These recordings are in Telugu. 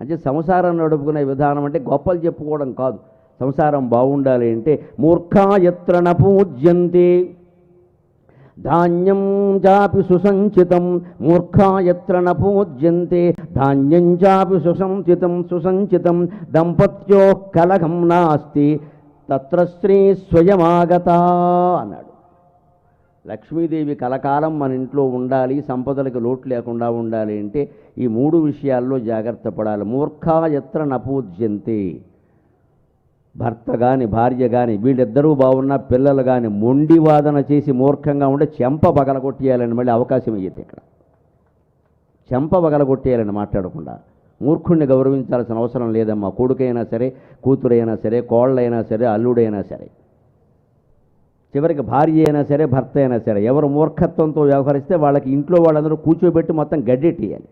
అంటే సంసారం నడుపుకునే విధానం అంటే గొప్పలు చెప్పుకోవడం కాదు. సంసారం బాగుండాలి అంటే మూర్ఖాయత్ర నపూజ్యంతే. ధాన్యం చాపి సుసంచితం మూర్ఖాయత్ర నపూజ్యంతే. ధాన్యం చాపి సుసంచితం సుసంచితం దంపత్యో కలహం నాస్తి. తత్ర స్త్రీ స్వయమాగత అన్నాడు. లక్ష్మీదేవి కలకాలం మన ఇంట్లో ఉండాలి సంపదలకు లోటు లేకుండా ఉండాలి అంటే ఈ మూడు విషయాల్లో జాగ్రత్త పడాలి. మూర్ఖాయత్ర నపూజ్యంతే. భర్త కానీ భార్య కానీ వీళ్ళిద్దరూ బాగున్నా పిల్లలు కానీ మొండి వాదన చేసి మూర్ఖంగా ఉంటే చెంప పగలగొట్టేయాలని మళ్ళీ అవకాశం అయ్యేది ఇక్కడ. చెంప పగలగొట్టేయాలని మాట్లాడకుండా. మూర్ఖుణ్ణి గౌరవించాల్సిన అవసరం లేదమ్మా. కొడుకైనా సరే కూతురైనా సరే కోళ్ళైనా సరే అల్లుడైనా సరే. చివరికి భార్య అయినా సరే భర్త అయినా సరే ఎవరు మూర్ఖత్వంతో వ్యవహరిస్తే వాళ్ళకి ఇంట్లో వాళ్ళందరూ కూర్చోబెట్టి మొత్తం గడ్డెట్టేయాలి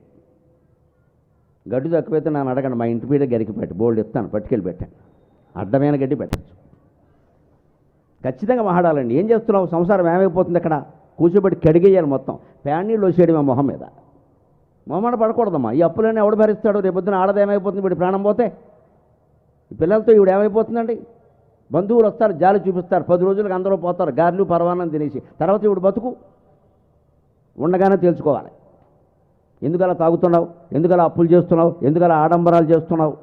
గడ్డి తక్కువైతే నన్ను అడగండి మా ఇంటి మీద గరికి పెట్టి బోల్డ్ ఇస్తాను పట్టుకెళ్ళి పెట్టాను అడ్డమైన గడ్డి పెట్టచ్చు. ఖచ్చితంగా మహాడాలండి. ఏం చేస్తున్నావు? సంసారం ఏమైపోతుంది అక్కడ? కూర్చోబెట్టి కడిగేయాలి మొత్తం. ప్యానీళ్ళు వచ్చేయడం మా మొహం మీద. మొహమాట పడకూడదమ్మా. ఈ అప్పులన్నీ ఎవడు భరిస్తాడు? రేపొద్దున ఆడది ఏమైపోతుంది? వీడి ప్రాణం పోతే? ఈ పిల్లలతో ఈవిడ ఏమైపోతుందండి? బంధువులు వస్తారు జాలి చూపిస్తారు. పది రోజులకు అందరూ పోతారు. గారెలు పరవానం తినేసి. తర్వాత ఇప్పుడు బతుకు? ఉండగానే తెలుసుకోవాలి ఎందుకలా తాగుతున్నావు? ఎందుకలా అప్పులు చేస్తున్నావు? ఎందుకలా ఆడంబరాలు చేస్తున్నావు?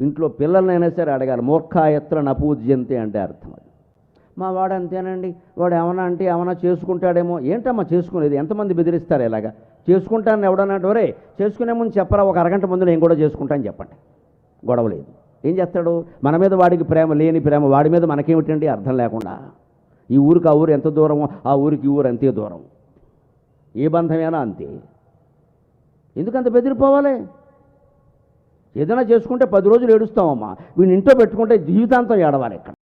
ఇంట్లో పిల్లలనైనా సరే అడగాలి. మూర్ఖాయత్ర నపూజ్యంతే అంటే అర్థం అది. మా వాడు అంతేనండి. వాడు ఏమన్నా అంటే ఏమన్నా చేసుకుంటాడేమో. ఏంటమ్మా చేసుకునేది? ఎంతమంది బెదిరిస్తారు ఇలాగా? చేసుకుంటాను ఎవడన్నా ఒరే చేసుకునే ముందు చెప్పరా? ఒక అరగంట ముందు నేను కూడా చేసుకుంటాను చెప్పండి. గొడవ లేదు. ఏం చేస్తాడు? మన మీద వాడికి ప్రేమ లేని ప్రేమ వాడి మీద మనకేమిటండి అర్థం లేకుండా? ఈ ఊరికి ఆ ఊరు ఎంత దూరమో ఆ ఊరికి ఈ ఊరు అంతే దూరం. ఏ బంధమైనా అంతే. ఎందుకంత బెదిరిపోవాలి? ఏదైనా చేసుకుంటే పది రోజులు ఏడుస్తామమ్మా. వీడిని ఇంట్లో పెట్టుకుంటే జీవితాంతం ఏడవాలి ఇక్కడ.